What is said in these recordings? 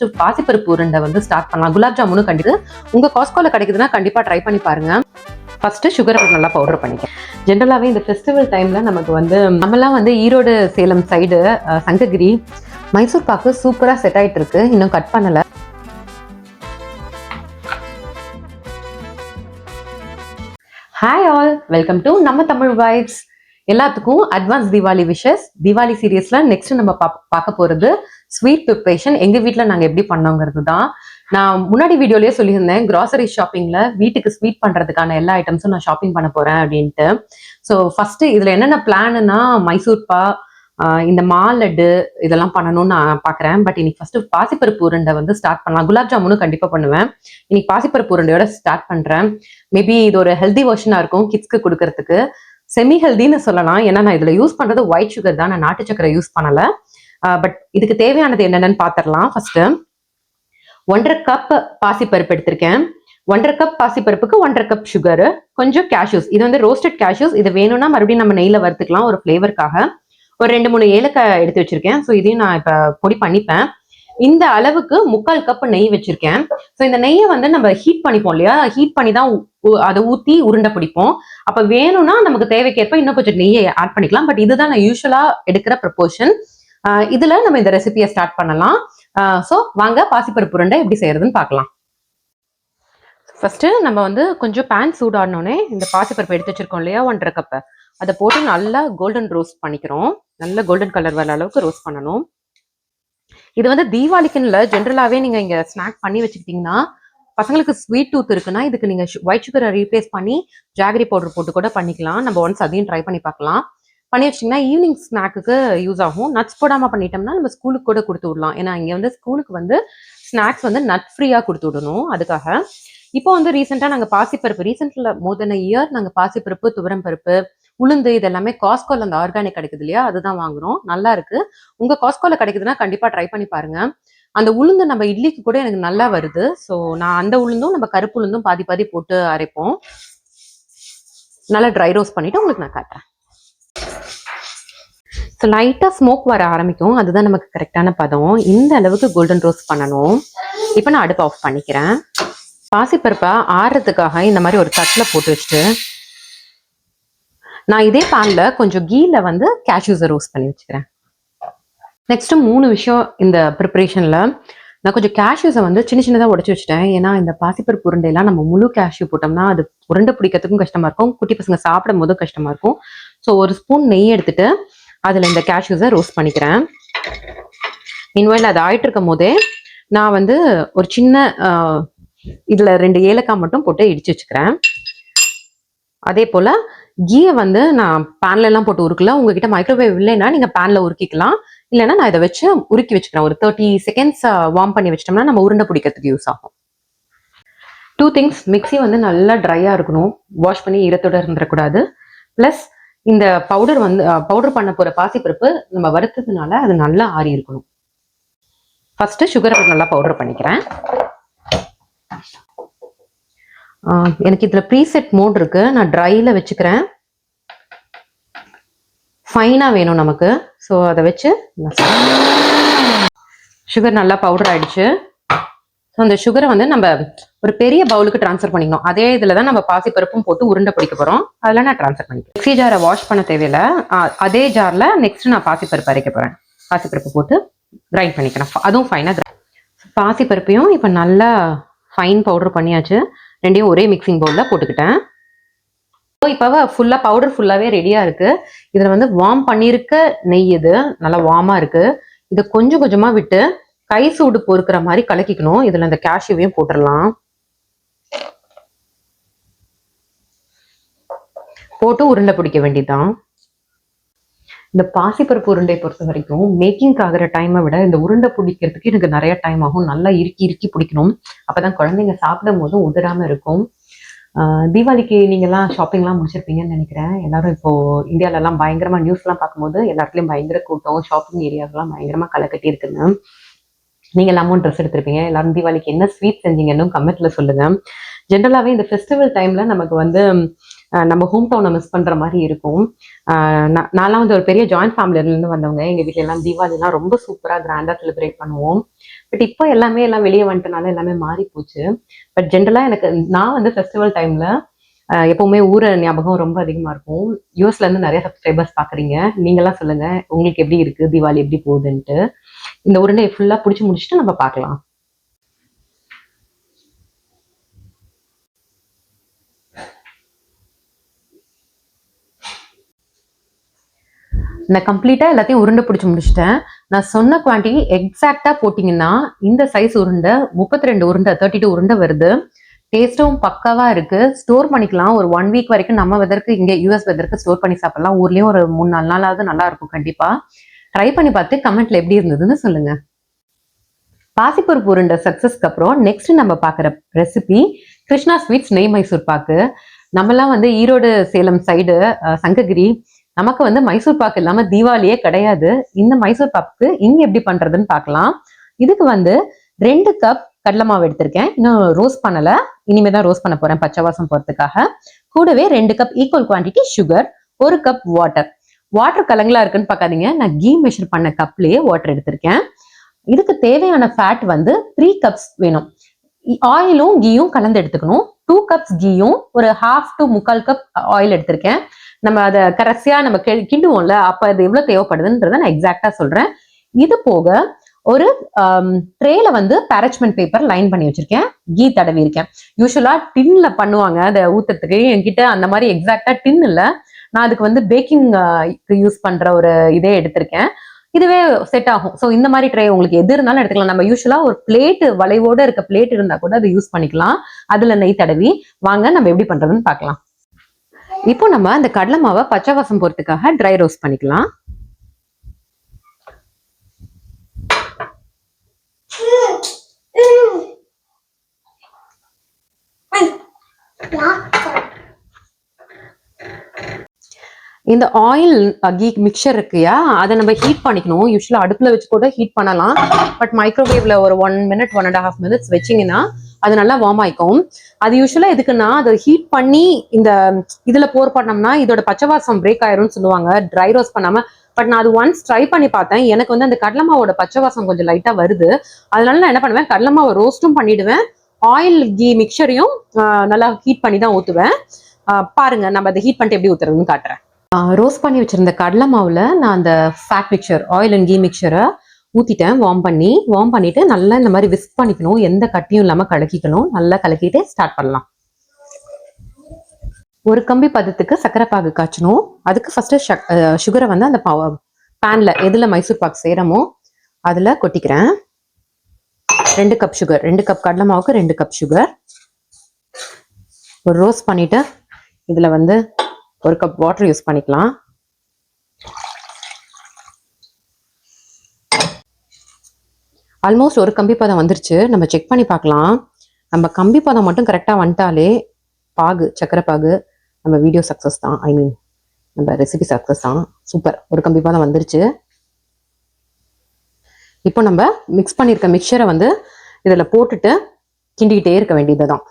First பாசிப்பருப்பு உருண்டை வந்து ஸ்டார்ட் பண்ணலாம். குலாப் ஜாமுனும் கண்டிப்பாக உங்க காஸ்கோவில் கிடைக்குதுன்னா கண்டிப்பாக ட்ரை பண்ணி பாருங்க. ஃபஸ்ட்டு சுகரை நல்லா பவுடர் பண்ணிக்கேன் ஜென்ரலாகவே இந்த ஃபெஸ்டிவல் டைம்ல நமக்கு வந்து நம்மலாம் வந்து ஈரோடு சேலம் சைடு சங்ககிரி மைசூர் பாக்கு சூப்பரா செட் ஆயிட்டு இருக்கு. இன்னும் கட் பண்ணல. ஹாய் ஆல் வெல்கம் டு நம்ம தமிழ் வைப்ஸ் எல்லாத்துக்கும் அட்வான்ஸ் தீபாவளி விஷஸ் தீபாவளி சீரியஸ்ல நெக்ஸ்ட் நம்ம பார்க்க போறது ஸ்வீட் ப்ரிப்பரேஷன் எங்க வீட்ல நாங்க எப்படி பண்ணோங்கிறது தான் நான் முன்னாடி வீடியோலயே சொல்லியிருந்தேன் கிராசரி ஷாப்பிங்ல வீட்டுக்கு ஸ்வீட் பண்றதுக்கான எல்லா ஐட்டம்ஸும் நான் ஷாப்பிங் பண்ண போறேன் அப்படின்ட்டு. ஸோ ஃபர்ஸ்ட் இதுல என்னென்ன பிளான்னா மைசூர் பா இந்த மால் லட்டு இதெல்லாம் பண்ணணும்னு நான் பாக்குறேன். பட் இன்னைக்கு ஃபர்ஸ்ட் பாசிப்பருப்பு உருண்டை வந்து ஸ்டார்ட் பண்ணலாம். குலாப் ஜாமுனும் கண்டிப்பா பண்ணுவேன். இன்னைக்கு பாசிப்பருப்பு உருண்டையோட ஸ்டார்ட் பண்றேன். மேபி இது ஒரு ஹெல்தி வெர்ஷனா இருக்கும் கிட்ஸ்க்கு கொடுக்கறதுக்கு. செமி ஹெல்தின்னு சொல்லலாம். ஏன்னா நான் இதுல யூஸ் பண்றது ஒயிட் சுகர் தான். நான் நாட்டு சக்கரை யூஸ் பண்ணல. பட் இதுக்கு தேவையானது என்னென்னு பார்த்துடலாம் ஃபர்ஸ்ட் ஒன்றரை கப் பாசிப்பருப்பு எடுத்திருக்கேன். ஒன்றரை கப் பாசிப்பருப்புக்கு ஒன்றரை கப் சுகரு கொஞ்சம் கேஷ்யூஸ் இது வந்து ரோஸ்டட் கேஷ்யூஸ் இது வேணும்னா மறுபடியும் நம்ம நெய்ல வறுத்துக்கலாம் ஒரு ஃப்ளேவருக்காக ஒரு ரெண்டு மூணு ஏலக்காய் எடுத்து வச்சிருக்கேன். ஸோ இதையும் நான் இப்ப பொடி பண்ணிப்பேன். இந்த அளவுக்கு முக்கால் கப் நெய் வச்சிருக்கேன். ஸோ இந்த நெய்யை வந்து நம்ம ஹீட் பண்ணிப்போம் இல்லையா? ஹீட் பண்ணி தான் அதை ஊத்தி உருண்டை பிடிப்போம். அப்ப வேணும்னா நமக்கு தேவைக்கேற்ப இன்னும் கொஞ்சம் நெய்யை ஆட் பண்ணிக்கலாம். பட் இதுதான் நான் யூஸ்வலாக எடுக்கிற ப்ரப்போர்ஷன் இதுல நம்ம இந்த ரெசிபியை ஸ்டார்ட் பண்ணலாம். ஸோ வாங்க பாசிப்பருப்பு உருண்டை எப்படி செய்யறதுன்னு பார்க்கலாம். ஃபர்ஸ்ட் நம்ம வந்து கொஞ்சம் பேன் சூடாடினோடனே இந்த பாசிப்பருப்பு எடுத்து வச்சிருக்கோம் இல்லையா ஒன்றரை கப்பு அதை போட்டு நல்லா கோல்டன் ரோஸ்ட் பண்ணிக்கிறோம். நல்ல கோல்டன் கலர் வர அளவுக்கு ரோஸ்ட் பண்ணணும். இது வந்து தீபாவளிக்குன்னு இல்லை ஜென்ரலாகவே நீங்கள் இங்கே ஸ்நாக் பண்ணி வச்சுக்கிட்டிங்கன்னா பசங்களுக்கு ஸ்வீட் டூத் இருக்குன்னா இதுக்கு நீங்கள் ஒயிட் சுகரை ரீப்ளேஸ் பண்ணி ஜாகரி பவுடர் போட்டு கூட பண்ணிக்கலாம். நம்ம ஒன்ஸ் அதையும் ட்ரை பண்ணி பார்க்கலாம். பண்ணி வச்சிங்கன்னா ஈவினிங் ஸ்நாக்குக்கு யூஸ் ஆகும். நட்ஸ் போடாமல் பண்ணிட்டோம்னா நம்ம ஸ்கூலுக்கு கூட கொடுத்து விடலாம். ஏன்னா இங்கே வந்து ஸ்கூலுக்கு வந்து ஸ்நாக்ஸ் வந்து நட் ஃப்ரீயாக கொடுத்து விடணும். அதுக்காக இப்போ வந்து ரீசெண்டாக நாங்கள் பாசிப்பருப்பு ரீசெண்டில் மோதன இயர் நாங்கள் பாசிப்பருப்பு துவரம் பருப்பு உளுந்து இது எல்லாமே காஸ்கோல அந்த ஆர்கானிக் கிடைக்குது இல்லையா? அதுதான் வாங்குறோம். நல்லா இருக்கு. உங்க காஸ்கோல கிடைக்குதுன்னா கண்டிப்பா ட்ரை பண்ணி பாருங்க. அந்த உளுந்து நம்ம இட்லிக்கு கூட எனக்கு நல்லா வருது. ஸோ நான் அந்த உளுந்தும் நம்ம கருப்பு உளுந்தும் பாதி பாதி போட்டு அரைப்போம். நல்லா ட்ரை ரோஸ்ட் பண்ணிட்டு உங்களுக்கு நான் காட்டுறேன். ஸோ லைட்டாக ஸ்மோக் வர ஆரம்பிக்கும். அதுதான் நமக்கு கரெக்டான பதம். இந்த அளவுக்கு கோல்டன் ரோஸ் பண்ணணும். இப்போ நான் அடுப்பு ஆஃப் பண்ணிக்கிறேன். பாசிப்பருப்பை ஆறுறதுக்காக இந்த மாதிரி ஒரு தட்டில் போட்டு வச்சுட்டு நான் இதே பேனில் கொஞ்சம் கீயில் வந்து கேஷ்யூஸை ரோஸ் பண்ணி வச்சுக்கிறேன். நெக்ஸ்ட் மூணு விஷயம் இந்த ப்ரிப்பரேஷன்ல நான் கொஞ்சம் கேஷ்யூஸை வந்து சின்ன சின்னதாக உடச்சி வச்சுட்டேன். ஏன்னா இந்த பாசிப்பருப்பு உருண்டையெல்லாம் நம்ம முழு கேஷ்யூ போட்டோம்னா அது உருண்டை பிடிக்கிறதுக்கும் கஷ்டமா இருக்கும். குட்டி பசங்க சாப்பிடும் போதும் கஷ்டமா இருக்கும். ஸோ ஒரு ஸ்பூன் நெய் எடுத்துகிட்டு அதில் இந்த கேஷ்யூஸை ரோஸ்ட் பண்ணிக்கிறேன். மீன்வாயில் அது ஆயிட்டு இருக்கும் போதே நான் வந்து ஒரு சின்ன இதில் ரெண்டு ஏலக்காய் மட்டும் போட்டு இடிச்சு வச்சுக்கிறேன். அதே போல கீயை வந்து நான் பேன்ல எல்லாம் போட்டு உருக்கல. உங்ககிட்ட மைக்ரோவேவ் இல்லைன்னா நீங்க பேனில் உருக்கிக்கலாம். இல்லைன்னா நான் இதை வச்சு உருக்கி வச்சுக்கிறேன். ஒரு தேர்ட்டி செகண்ட்ஸ் வார்ம் பண்ணி வச்சிட்டோம்னா நம்ம உருண்டை பிடிக்கிறதுக்கு யூஸ் ஆகும். டூ திங்ஸ் மிக்ஸி வந்து நல்லா ட்ரையாக இருக்கணும். வாஷ் பண்ணி ஈரத்தோடு இருந்துடக்கூடாது. ப்ளஸ் இந்த பவுடர் வந்து பவுடர் பண்ண போற பாசிப்பருப்பு நம்ம வறுத்ததுனால அது நல்லா ஆறி இருக்கணும். ஃபர்ஸ்ட் சுகரை நல்லா பவுடர் பண்ணிக்கிறேன். எனக்கு இதுல ப்ரீசெட் மோட் இருக்கு. நான் ட்ரைல வச்சுக்கிறேன். ஃபைனா வேணும் நமக்கு. ஸோ அதை வச்சு சுகர் நல்லா பவுடர் ஆயிடுச்சு. ஸோ அந்த சுகரை வந்து நம்ம ஒரு பெரிய பவுலுக்கு ட்ரான்ஸ்ஃபர் பண்ணிக்கணும். அதே இதில் தான் நம்ம பாசிப்பருப்பும் போட்டு உருண்டை பிடிக்க போகிறோம் அதில் நான் ட்ரான்ஸ்ஃபர் பண்ணிக்கிறேன். மிக்ஸி ஜாரை வாஷ் பண்ண தேவையில்லை. அதே ஜாரில் நெக்ஸ்ட் நான் பாசிப்பருப்பு அரைக்க போகிறேன் பாசிப்பருப்பு போட்டு கிரைண்ட் பண்ணிக்கிறேன். அதுவும் ஃபைனாக பாசிப்பருப்பையும் இப்போ நல்லா ஃபைன் பவுடர் பண்ணியாச்சு. ரெண்டையும் ஒரே மிக்சிங் பவுலில் போட்டுக்கிட்டேன். ஸோ இப்போ ஃபுல்லாக பவுடர் ஃபுல்லாகவே ரெடியாக இருக்குது இதில் வந்து வார்ம் பண்ணியிருக்க நெய் இது. நல்லா வார்மாக இருக்குது இதை கொஞ்சம் கொஞ்சமாக விட்டு கை சூடு பொறுக்கிற மாதிரி கலக்கிக்கணும். இதில் இந்த கேஷ்யூவையும் போட்டுடலாம் போட்டு உருண்டை பிடிக்க வேண்டியதுதான். இந்த பாசிப்பருப்பு உருண்டை பொறுத்த வரைக்கும் மேக்கிங் ஆகிற டைமை விட இந்த உருண்டை பிடிக்கிறதுக்கு எனக்கு நிறைய டைம் ஆகும். நல்லா இறுக்கி இறுக்கி பிடிக்கணும். அப்பதான் குழந்தைங்க சாப்பிடும் போதும் உதிராம இருக்கும். ஆஹ் தீபாவளிக்கு நீங்கெல்லாம் ஷாப்பிங்லாம் முடிச்சிருப்பீங்கன்னு நினைக்கிறேன். எல்லாரும் இப்போ இந்தியால எல்லாம் பயங்கரமா நியூஸ்லாம் பார்க்கும்போது எல்லாத்துலேயும் பயங்கர கூட்டம் ஷாப்பிங் ஏரியாஸ்லாம் பயங்கரமா களை கட்டி இருக்குங்க நீங்க எல்லாமும் ட்ரெஸ் எடுத்திருப்பீங்க. எல்லாரும் தீபாவளிக்கு என்ன ஸ்வீட் செஞ்சீங்கன்னு கமெண்ட்ல சொல்லுங்க. ஜென்ரலாகவே இந்த ஃபெஸ்டிவல் டைம்ல நமக்கு வந்து நம்ம ஹோம் டவுனை மிஸ் பண்ற மாதிரி இருக்கும். நான்- நான்லாம் வந்து ஒரு பெரிய ஜாயிண்ட் ஃபேமிலியிலேருந்து வந்தவங்க எங்க வீட்டில எல்லாம் தீபாவளிலாம் ரொம்ப சூப்பராக கிராண்டா செலிப்ரேட் பண்ணுவோம். பட் இப்போ எல்லாமே எல்லாம் வெளியே வந்துட்டனால எல்லாமே மாறி போச்சு. பட் ஜென்ரலா எனக்கு நான் வந்து ஃபெஸ்டிவல் டைம்ல எப்பவுமே ஊர ஞாபகம் ரொம்ப அதிகமா இருக்கும். யூஎஸ்ல இருந்து நிறைய சப்ஸ்கிரைபர்ஸ் பாக்குறீங்க. நீங்களாம் சொல்லுங்க உங்களுக்கு எப்படி இருக்கு? தீபாவளி எப்படி போகுதுன்ட்டு. இந்த உருண்டையை ஃபுல்லா பிடிச்சி முடிச்சுட்டு நம்ம பார்க்கலாம். நான் கம்ப்ளீட்டா எல்லாத்தையும் உருண்டை பிடிச்சி முடிச்சிட்டேன். நான் சொன்ன குவான்டிட்டி எக்ஸாக்டாக போட்டிங்கன்னா இந்த சைஸ் உருண்டை முப்பத்தி ரெண்டு உருண்டை தேர்ட்டி டூ உருண்டை வருது. டேஸ்ட்டும் பக்காவா இருக்கு. ஸ்டோர் பண்ணிக்கலாம். ஒரு ஒன் வீக் வரைக்கும் நம்ம வெதற்கு இங்கே யூஎஸ் வெதற்கு ஸ்டோர் பண்ணி சாப்பிடலாம். ஊர்லயும் ஒரு மூணு நாலு நாளாவது நல்லா இருக்கும் கண்டிப்பா. ட்ரை பண்ணி பார்த்து கமெண்ட்ல எப்படி இருந்ததுன்னு சொல்லுங்க. பாசிப்பருப்பு உருண்டை சக்சஸ்க்கு அப்புறம் நெக்ஸ்ட் நம்ம பார்க்குற ரெசிபி கிருஷ்ணா ஸ்வீட்ஸ் நெய் மைசூர் பாக்கு. நம்மலாம் வந்து ஈரோடு சேலம் சைடு சங்ககிரி. நமக்கு வந்து மைசூர் பாக்கு இல்லாமல் தீபாவளியே கிடையாது. இந்த மைசூர் பாக்கு இங்கே எப்படி பண்ணுறதுன்னு பார்க்கலாம். இதுக்கு வந்து ரெண்டு கப் கடலை மாவு எடுத்திருக்கேன். இன்னும் ரோஸ் பண்ணலை. இனிமே தான் ரோஸ் பண்ண போகிறேன் பச்சை வாசம் போகிறதுக்காக கூடவே ரெண்டு கப் ஈக்குவல் குவான்டிட்டி சுகர் ஒரு கப் வாட்டர் வாட்டர் கலங்களா இருக்குன்னு பார்க்காதீங்க. நான் கீ மெஷர் பண்ண கப்லேயே வாட்டர் எடுத்திருக்கேன். இதுக்கு தேவையான ஃபேட் வந்து த்ரீ கப்ஸ் வேணும். ஆயிலும் கீயும் கலந்து எடுத்துக்கணும். டூ கப்ஸ் கீயும் ஒரு ஹாஃப் டு முக்கால் கப் ஆயில் எடுத்திருக்கேன். நம்ம அதை கடைசியா நம்ம கி- கிண்டுவோம்ல அப்போ அது எவ்வளவு தேவைப்படுதுன்றத நான் எக்ஸாக்டாக சொல்றேன். இது போக ஒரு um, ட்ரேல வந்து பேரச்மெண்ட் பேப்பர் லைன் பண்ணி வச்சிருக்கேன். கீ தடவி இருக்கேன் யூஸ்வலா டின்ல பண்ணுவாங்க. அதை ஊத்துறதுக்கு என்கிட்ட அந்த மாதிரி எக்ஸாக்டா டின் இல்லை. நான் அதுக்கு வந்து பேக்கிங் யூஸ் பண்ற ஒரு இதே எடுத்திருக்கேன். இதுவே செட் ஆகும். ஸோ இந்த மாதிரி ட்ரே உங்களுக்கு எது இருந்தாலும் எடுத்துக்கலாம். நம்ம யூஸ்வலா ஒரு பிளேட் வளைவோட இருக்க பிளேட் இருந்தா கூட அதை யூஸ் பண்ணிக்கலாம். அதுல நெய் தடவி. வாங்க நம்ம எப்படி பண்றதுன்னு பார்க்கலாம். இப்போ நம்ம அந்த கடலை மாவை பச்சை வாசம் போறதுக்காக ட்ரை ரோஸ்ட் பண்ணிக்கலாம். இந்த ஆயில் கீ மிக்சர் இருக்குயா? அதை நம்ம ஹீட் பண்ணிக்கணும். யூஸ்வலாக அடுப்பில் வச்சு கூட ஹீட் பண்ணலாம். பட் மைக்ரோவேவ்ல ஒரு one minute one and half minutes வச்சிங்கன்னா அது நல்லா வார்ம் ஆயிக்கும். அது யூஸ்வலாக எதுக்குன்னா அதை ஹீட் பண்ணி இந்த இதுல போர் பண்ணோம்னா இதோட பச்சைவாசம் பிரேக் ஆயிரும்னு சொல்லுவாங்க. ட்ரை ரோஸ் பண்ணாம. பட் நான் அது ஒன்ஸ் ட்ரை பண்ணி பார்த்தேன். எனக்கு வந்து அந்த கடலை மாவோட பச்சை வாசம் கொஞ்சம் லைட்டா வருது. அதனால நான் என்ன பண்ணுவேன்? கடலை மாவை ரோஸ்ட்டும் பண்ணிடுவேன். ஆயில் கீ மிக்சரையும் நல்லா ஹீட் பண்ணி தான் ஊற்றுவேன் பாருங்க. நம்ம அதை ஹீட் பண்ணிட்டு எப்படி ஊத்துறதுன்னு காட்டுறேன். ரோஸ்ட் பண்ணி வச்சிருந்த கடலை மாவுல நான் அந்த fat mixture oil and ghee மிக்சரை ஊத்திட்டேன் வார்ம் பண்ணி. வார்ம் பண்ணிட்டு நல்லா இந்த மாதிரி விஸ்க் பண்ணிக்கணும். எந்த கட்டியும் இல்லாம கலக்கிக்கணும். நல்லா கலக்கிட்டு ஸ்டார்ட் பண்ணலாம். ஒரு கம்பி பதத்துக்கு சர்க்கரை பாகு காய்ச்சணும். அதுக்கு ஃபஸ்ட்டு சுகரை வந்து அந்த பேன்ல எதுல மைசூர் பாக்கு செய்யறோமோ அதுல கொட்டிக்கிறேன். ரெண்டு கப் சுகர் ரெண்டு கப் கடலை மாவுக்கு ரெண்டு கப் சுகர் ஒரு ரோஸ்ட் பண்ணிட்டு இதுல வந்து ஒரு கப் வாட்டர் யூஸ் பண்ணிக்கலாம். ஆல்மோஸ்ட் ஒரு கம்பி பதம் வந்துருச்சு. நம்ம செக் பண்ணி பார்க்கலாம். நம்ம கம்பி பதம் மட்டும் கரெக்டாக வந்துட்டாலே பாகு சக்கரை பாகு நம்ம வீடியோ சக்ஸஸ் தான். ஐ மீன் நம்ம ரெசிபி சக்ஸஸ் தான். சூப்பர் ஒரு கம்பி பதம் வந்துருச்சு. இப்போ நம்ம மிக்ஸ் பண்ணியிருக்க மிக்சரை வந்து இதில் போட்டுட்டு கிண்டிக்கிட்டே இருக்க வேண்டியது தான்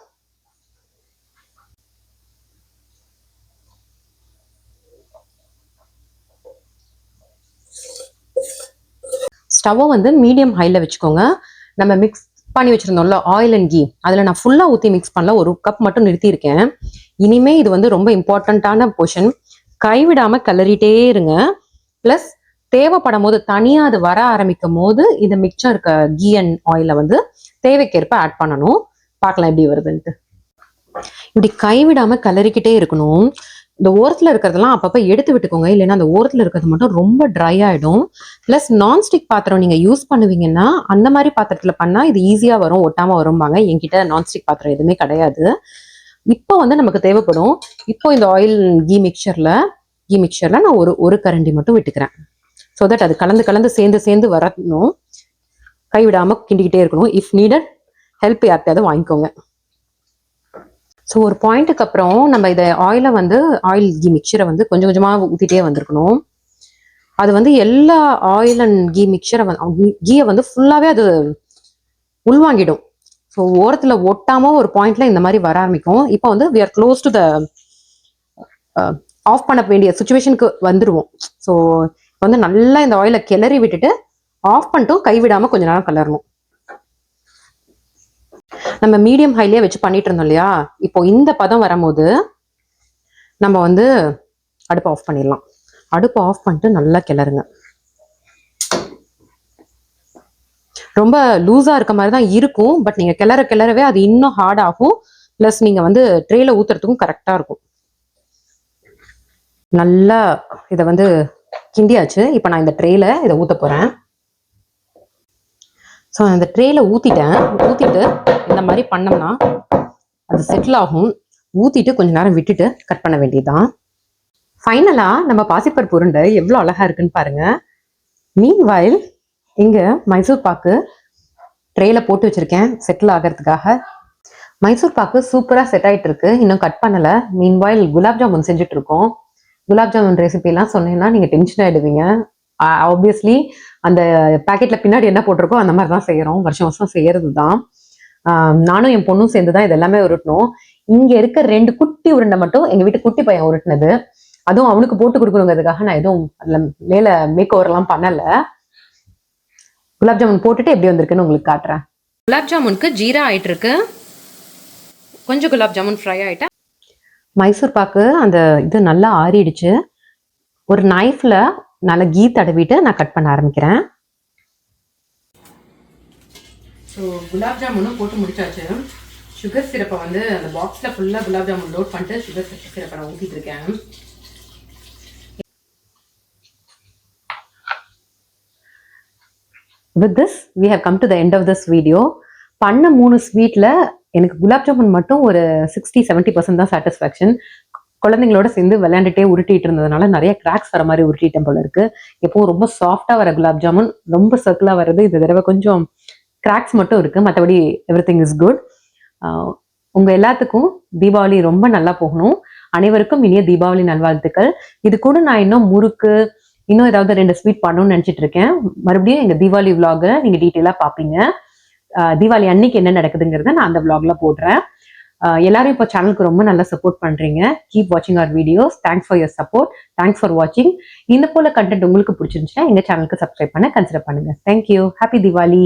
ஸ்டவ்வை வந்து மீடியம் ஹைல வச்சுக்கோங்க. நம்ம மிக்ஸ் பண்ணி வச்சிருந்தோம்ல ஆயில் அண்ட் கீ அதில் நான் ஃபுல்லாக ஊற்றி மிக்ஸ் பண்ணல ஒரு கப் மட்டும் நிறுத்தியிருக்கேன். இனிமே இது வந்து ரொம்ப இம்பார்ட்டண்ட்டான போர்ஷன் கைவிடாம கிளறிட்டே இருங்க. ப்ளஸ் தேவைப்படும் போது தனியாக அது வர ஆரம்பிக்கும் போது இந்த மிக்சர் இருக்க கீ அண்ட் ஆயிலை வந்து தேவைக்கேற்ப ஆட் பண்ணணும். பார்க்கலாம் எப்படி வருதுன்ட்டு. இப்படி கைவிடாம கிளறிக்கிட்டே இருக்கணும். இந்த ஓரத்துல இருக்கிறதெல்லாம் அப்பப்போ எடுத்து விட்டுக்கோங்க. இல்லைன்னா அந்த ஓரத்துல இருக்கிறது மட்டும் ரொம்ப ட்ரை ஆகிடும் ப்ளஸ் நான்ஸ்டிக் பாத்திரம் நீங்க யூஸ் பண்ணுவீங்கன்னா அந்த மாதிரி பாத்திரத்துல பண்ணா இது ஈஸியா வரும் ஒட்டாம வரும்பாங்க. என்கிட்ட நான்ஸ்டிக் பாத்திரம் எதுவுமே கிடையாது. இப்போ வந்து நமக்கு தேவைப்படும். இப்போ இந்த ஆயில் கீ மிக்சரில் கீ மிக்சரில் நான் ஒரு ஒரு கரண்டி மட்டும் விட்டுக்கிறேன். ஸோ தட் அது கலந்து கலந்து சேர்ந்து சேர்ந்து வரணும். கைவிடாம கிண்டிக்கிட்டே இருக்கணும். இஃப் நீடட் ஹெல்ப் யார்கிட்டயாவது வாங்கிக்கோங்க. ஸோ ஒரு பாயிண்ட்டுக்கு அப்புறம் நம்ம இதை ஆயிலை வந்து ஆயில் கீ மிக்சரை வந்து கொஞ்சம் கொஞ்சமாக ஊற்றிட்டே வந்திருக்கணும். அது வந்து எல்லா ஆயில் அண்ட் கீ மிக்சரை வந்து கீயை வந்து ஃபுல்லாகவே அது உள்வாங்கிடும். ஸோ ஓரத்தில் ஒட்டாமல் ஒரு பாயிண்ட்ல இந்த மாதிரி வர ஆரம்பிக்கும். இப்போ வந்து we are close to the off பண்ண வேண்டிய சுச்சுவேஷனுக்கு வந்துடுவோம் ஸோ வந்து நல்லா இந்த ஆயிலை கிளறி விட்டுட்டு ஆஃப் பண்ணிட்டும் கைவிடாம கொஞ்ச நேரம் கலரணும். நம்ம மீடியம் ஹைலேயே வச்சு பண்ணிட்டு இருந்தோம் இல்லையா? இப்போ இந்த பதம் வரும்போது நம்ம வந்து அடுப்பை ஆஃப் பண்ணிடலாம். அடுப்பை ஆஃப் பண்ணிட்டு நல்லா கிளறுங்க. ரொம்ப லூஸா இருக்க மாதிரி தான் இருக்கும். பட் நீங்க கிளற கிளறவே அது இன்னும் ஹார்ட் ஆகும். ப்ளஸ் நீங்க வந்து ட்ரேல ஊத்துறதுக்கும் கரெக்டா இருக்கும். நல்லா இதை வந்து கிண்டியாச்சு. இப்போ நான் இந்த ட்ரேல இதை ஊத்த போறேன். ஸோ அந்த ட்ரேல ஊற்றிட்டேன் ஊற்றிட்டு இந்த மாதிரி பண்ணோம்னா அது செட்டில் ஆகும். ஊற்றிட்டு கொஞ்ச நேரம் விட்டுட்டு கட் பண்ண வேண்டியதுதான். ஃபைனலாக நம்ம பாசிப்பருப்பு உருண்டை எவ்வளோ அழகா இருக்குன்னு பாருங்க. மீன் வயல் இங்கே மைசூர் பாக்கு ட்ரேயில் போட்டு வச்சிருக்கேன். செட்டில் ஆகிறதுக்காக. மைசூர் பாக்கு சூப்பராக செட் ஆயிட்டு இருக்கு. இன்னும் கட் பண்ணல. மீன் வாயில் குலாப் ஜாமுன் செஞ்சுட்டு இருக்கோம். குலாப் ஜாமுன் ரெசிபிலாம் சொன்னீங்கன்னா நீங்க டென்ஷன் ஆகிடுவீங்க ஆப்வியஸ்லி அந்த பாக்கெட்ல பின்னாடி என்ன போட்டிருக்கோ அந்த மாதிரி தான் செய்யறோம் வருஷம் வருஷம் செய்யறது தான் நானும் என் பொண்ணும் சேர்ந்து தான் இது எல்லாமே உருட்டணும் இங்க இருக்க ரெண்டு குட்டி உருண்டை மட்டும் எங்க வீட்டு குட்டி பையன் உருட்டினது. அதுவும் அவனுக்கு போட்டு கொடுக்கணுங்கிறதுக்காக நான் எதுவும் அதுல மேல மேக் ஓவர் எல்லாம் பண்ணல. குலாப் ஜாமுன் போட்டுட்டு எப்படி வந்திருக்குன்னு உங்களுக்கு காட்டுறேன். குலாப் ஜாமுனுக்கு ஜீரா ஆயிட்டு இருக்கு. கொஞ்சம் குலாப் ஜாமுன் ஃப்ரை ஆயிட்டா. மைசூர் பாக்கு அந்த இது நல்லா ஆறிடுச்சு. ஒரு நைஃப்ல நல்லா கீ தடவிட்டு நான் கட் பண்ண ஆரம்பிக்கிறேன். ஸோ குலாப் ஜாமுனும் போட்டு முடிச்சாச்சு. சுகர் சிரப்பை வந்து அந்த பாக்ஸில் ஃபுல்லாக குலாப் ஜாமுன் லோட் பண்ணிட்டு சுகர் சிரப்பை நான் ஊற்றிட்டு இருக்கேன். With this we have come to the end of this video பண்ண மூணு ஸ்வீட்டில் எனக்கு குலாப் ஜாமுன் மட்டும் ஒரு சிக்ஸ்டி செவன்ட்டி பர்சன்ட் தான் சாட்டிஸ்ஃபேக்ஷன் குழந்தைங்களோட சேர்ந்து விளையாண்டுட்டே உருட்டிட்டு இருந்ததுனால நிறைய கிராக்ஸ் வர மாதிரி உருட்டிட்டேன் போல இருக்கு. எப்போ ரொம்ப சாஃப்டா வர குலாப் ஜாமுன் ரொம்ப சர்க்கிளா வருது இந்த தடவை கொஞ்சம் கிராக்ஸ் மட்டும் இருக்கு. மற்றபடி எவ்ரி திங் இஸ் குட் உங்க எல்லாத்துக்கும் தீபாவளி ரொம்ப நல்லா போகணும். அனைவருக்கும் இனிய தீபாவளி நல்வாழ்த்துக்கள். இது கூட நான் இன்னும் முறுக்கு இன்னும் ஏதாவது ரெண்டு ஸ்வீட் பண்ணணும்னு நினைச்சிட்டு இருக்கேன். மறுபடியும் எங்க தீபாவளி விலாக நீங்க டீட்டெயிலாக பாப்பீங்க. தீபாவளி அன்னைக்கு என்ன நடக்குதுங்கிறத நான் அந்த விலாக்ல போடுறேன். எல்லாரும் இப்போ சேனலுக்கு ரொம்ப நல்லா சப்போர்ட் பண்றீங்க. கீப் வாட்சிங் அவர் videos thanks for your support thanks for வாட்சிங் இந்த போல கண்டென்ட் உங்களுக்கு பிடிச்சிருந்துச்சுன்னா எங்க சேனலுக்கு சப்ஸ்கிரைப் பண்ண கன்சிடர் பண்ணுங்க. Thank you happy Diwali